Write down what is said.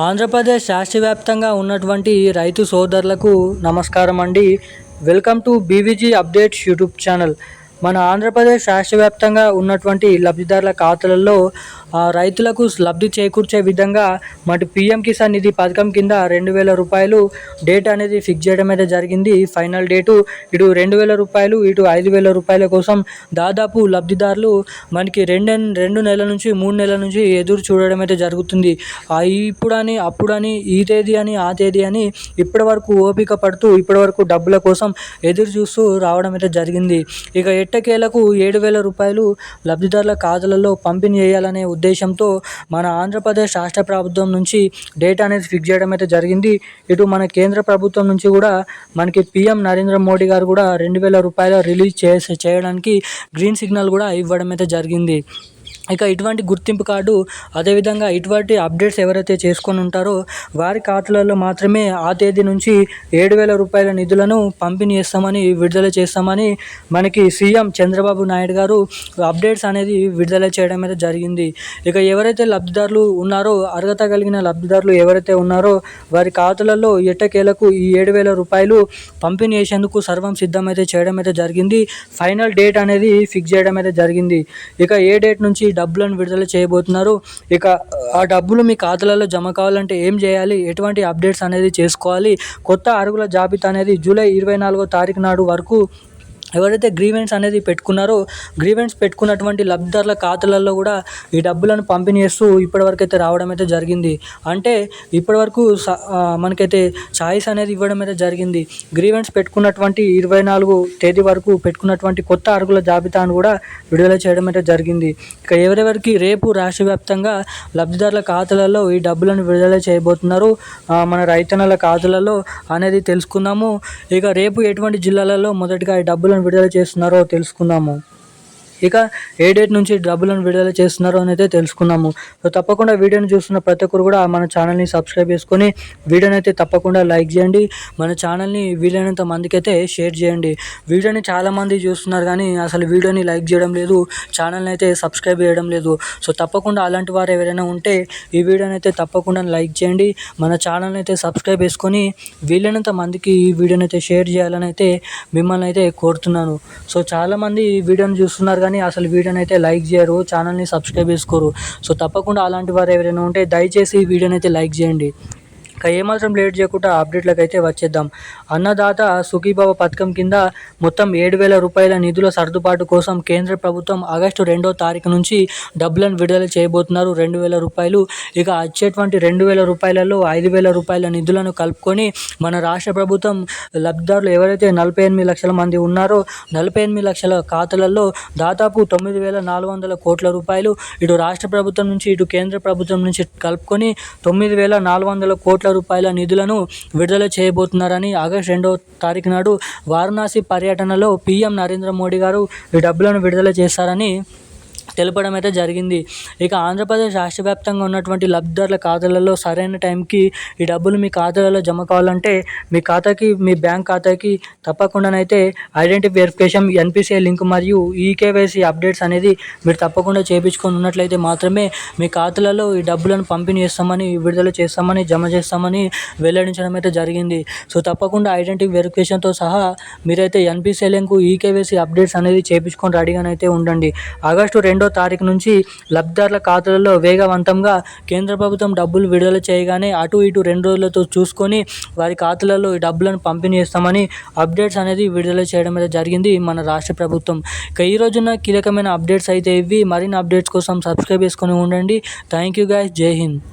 ఆంధ్రప్రదేశ్ రాష్ట్ర వ్యాప్తంగా ఉన్నటువంటి రైతు సోదరులకు నమస్కారం అండి welcome to BVG updates YouTube channel. మన ఆంధ్రప్రదేశ్ రాష్ట్ర వ్యాప్తంగా ఉన్నటువంటి లబ్ధిదారుల ఖాతాలలో రైతులకు లబ్ధి చేకూర్చే విధంగా మటు పిఎం కిసాన్ నిధి పథకం కింద రెండు వేల రూపాయలు డేట్ అనేది ఫిక్స్ చేయడం అయితే జరిగింది. ఫైనల్ డేటు ఇటు రెండు వేల రూపాయలు ఇటు ఐదు వేల రూపాయల కోసం దాదాపు లబ్ధిదారులు మనకి రెండు రెండు నెలల నుంచి మూడు నెలల నుంచి ఎదురు చూడడం అయితే జరుగుతుంది. ఇప్పుడని అప్పుడని ఈ తేదీ అని ఆ తేదీ అని ఇప్పటి వరకు ఓపిక పడుతూ ఇప్పటి వరకు డబ్బుల కోసం ఎదురు చూస్తూ రావడం అయితే జరిగింది. ఇక ఎట్టకేలకు ఏడు వేల రూపాయలు లబ్ధిదారుల ఖాతాలలో పంపిణీ చేయాలనే ఉద్దేశంతో మన ఆంధ్రప్రదేశ్ రాష్ట్ర ప్రభుత్వం నుంచి డేట్ అనేది ఫిక్స్ చేయడం అయితే జరిగింది. ఇటు మన కేంద్ర ప్రభుత్వం నుంచి కూడా మనకి పీఎం నరేంద్ర మోడీ గారు కూడా రెండు వేల రూపాయలు రిలీజ్ చేసి చేయడానికి గ్రీన్ సిగ్నల్ కూడా ఇవ్వడం అయితే జరిగింది. ఇక ఇటువంటి గుర్తింపు కార్డు అదేవిధంగా ఇటువంటి అప్డేట్స్ ఎవరైతే చేసుకొని ఉంటారో వారి ఖాతాలలో మాత్రమే ఆ తేదీ నుంచి ఏడు వేల రూపాయల నిధులను పంపిణీ చేస్తామని విడుదల చేస్తామని మనకి సీఎం చంద్రబాబు నాయుడు గారు అప్డేట్స్ అనేది విడుదల చేయడం అయితే జరిగింది. ఇక ఎవరైతే లబ్ధిదారులు ఉన్నారో అర్హత కలిగిన లబ్ధిదారులు ఎవరైతే ఉన్నారో వారి ఖాతాలలో ఎట్టకేలకు ఈ ఏడు వేల రూపాయలు పంపిణీ చేసేందుకు సర్వం సిద్ధమైతే చేయడం అయితే జరిగింది. ఫైనల్ డేట్ అనేది ఫిక్స్ చేయడం అయితే జరిగింది. ఇక ఏ డేట్ నుంచి డబ్బులను విడుదల చేయబోతున్నారు. ఇక ఆ డబ్బులు మీ ఖాతాలలో జమ కావాలంటే ఏం చేయాలి? ఎటువంటి అప్డేట్స్ అనేది చేసుకోవాలి? కొత్త అరుగుల జాబితా అనేది జూలై ఇరవై నాలుగో తారీఖు నాడు వరకు ఎవరైతే గ్రీవెన్స్ అనేది పెట్టుకున్నారో గ్రీవెన్స్ పెట్టుకున్నటువంటి లబ్ధిదారుల ఖాతాలలో కూడా ఈ డబ్బులను పంపిణీ చేస్తూ ఇప్పటివరకు అయితే రావడం అయితే జరిగింది. అంటే ఇప్పటివరకు స మనకైతే ఛాయిస్ అనేది ఇవ్వడం అయితే జరిగింది. గ్రీవెన్స్ పెట్టుకున్నటువంటి ఇరవై నాలుగు తేదీ వరకు పెట్టుకున్నటువంటి కొత్త అరుగుల జాబితాను కూడా విడుదల చేయడం అయితే జరిగింది. ఇక ఎవరెవరికి రేపు రాష్ట్ర వ్యాప్తంగా లబ్ధిదారుల ఖాతాలలో ఈ డబ్బులను విడుదల చేయబోతున్నారు మన రైతన్నల ఖాతాలలో అనేది తెలుసుకుందాము. ఇక రేపు ఎటువంటి జిల్లాలలో మొదటిగా ఈ డబ్బులను విడుదల చేస్తున్నారో తెలుసుకుందాము. ఇక ఏ డేట్ నుంచి డబ్బులను విడుదల చేస్తున్నారో అనేది తెలుసుకున్నాము. సో తప్పకుండా వీడియోని చూస్తున్న ప్రతి ఒక్కరు కూడా మన ఛానల్ని సబ్స్క్రైబ్ చేసుకొని వీడియోని అయితే తప్పకుండా లైక్ చేయండి. మన ఛానల్ని వీలైనంత మందికి అయితే షేర్ చేయండి. వీడియోని చాలామంది చూస్తున్నారు కానీ అసలు వీడియోని లైక్ చేయడం లేదు ఛానల్ని అయితే సబ్స్క్రైబ్ చేయడం లేదు. సో తప్పకుండా అలాంటి వారు ఎవరైనా ఉంటే ఈ వీడియోని అయితే తప్పకుండా లైక్ చేయండి. మన ఛానల్ని అయితే సబ్స్క్రైబ్ చేసుకొని వీలైనంత మందికి ఈ వీడియోని అయితే షేర్ చేయాలని అయితే మిమ్మల్ని అయితే కోరుతున్నాను. సో చాలామంది ఈ వీడియోని చూస్తున్నారు కానీ అసలు వీడియోని అయితే లైక్ చేయరు ఛానల్ని సబ్స్క్రైబ్ చేసుకోరు. సో తప్పకుండా అలాంటి వారు ఎవరైనా ఉంటే దయచేసి ఈ వీడియోని అయితే లైక్ చేయండి. ఇక ఏమాత్రం లేట్ చేయకుండా అప్డేట్లకు అయితే వచ్చేద్దాం. అన్నదాత సుఖీభావ పథకం కింద మొత్తం ఏడు వేల రూపాయల నిధుల సర్దుబాటు కోసం కేంద్ర ప్రభుత్వం ఆగస్టు రెండో తారీఖు నుంచి డబ్బులను విడుదల చేయబోతున్నారు. రెండు వేల రూపాయలు. ఇక వచ్చేటువంటి రెండు వేల రూపాయలలో ఐదు వేల రూపాయల నిధులను కలుపుకొని మన రాష్ట్ర ప్రభుత్వం లబ్ధిదారులు ఎవరైతే నలభై ఎనిమిది లక్షల మంది ఉన్నారో నలభై ఎనిమిది లక్షల ఖాతాలలో దాదాపు తొమ్మిది వేల నాలుగు వందల కోట్ల రూపాయలు ఇటు రాష్ట్ర ప్రభుత్వం నుంచి ఇటు కేంద్ర ప్రభుత్వం నుంచి కలుపుకొని తొమ్మిది వేల నాలుగు వందల కోట్ల రూపాయల నిధులను విడుదల చేయబోతున్నారని ఆగస్టు రెండో తారీఖు నాడు వారణాసి పర్యటనలో పీఎం నరేంద్ర మోడీ గారు ఈ డబ్బులను విడుదల చేస్తారని తెలపడం అయితే జరిగింది. ఇక ఆంధ్రప్రదేశ్ రాష్ట్ర వ్యాప్తంగా ఉన్నటువంటి లబ్ధిదారుల ఖాతాలలో సరైన టైంకి ఈ డబ్బులు మీ ఖాతాలలో జమ కావాలంటే మీ ఖాతాకి మీ బ్యాంక్ ఖాతాకి తప్పకుండానైతే ఐడెంటిటీ వెరిఫికేషన్ ఎన్పిసిఐ లింక్ మరియు ఈకేవైసీ అప్డేట్స్ అనేది మీరు తప్పకుండా చేయించుకొని ఉన్నట్లయితే మాత్రమే మీ ఖాతాలలో ఈ డబ్బులను పంపిణీ చేస్తామని విడుదల చేస్తామని జమ చేస్తామని వెల్లడించడం అయితే జరిగింది. సో తప్పకుండా ఐడెంటిటీ వెరిఫికేషన్తో సహా మీరైతే ఎన్పిసిఐ లింక్ ఈకేవైసీ అప్డేట్స్ అనేది చేయించుకొని రెడీగానైతే ఉండండి. ఆగస్టు రెండు తారీఖు నుంచి లబ్ధిదారుల ఖాతాలలో వేగవంతంగా కేంద్ర ప్రభుత్వం డబ్బులు విడుదల చేయగానే అటు ఇటు రెండు రోజులతో చూసుకొని వారి ఖాతాలలో ఈ డబ్బులను పంపిణీ చేస్తామని అప్డేట్స్ అనేది విడుదల చేయడం అయితే జరిగింది మన రాష్ట్ర ప్రభుత్వం. ఇక ఈ రోజున కీలకమైన అప్డేట్స్ అయితే ఇవి. మరిన్ని అప్డేట్స్ కోసం సబ్స్క్రైబ్ చేసుకొని ఉండండి. Thank you guys. Jai Hind.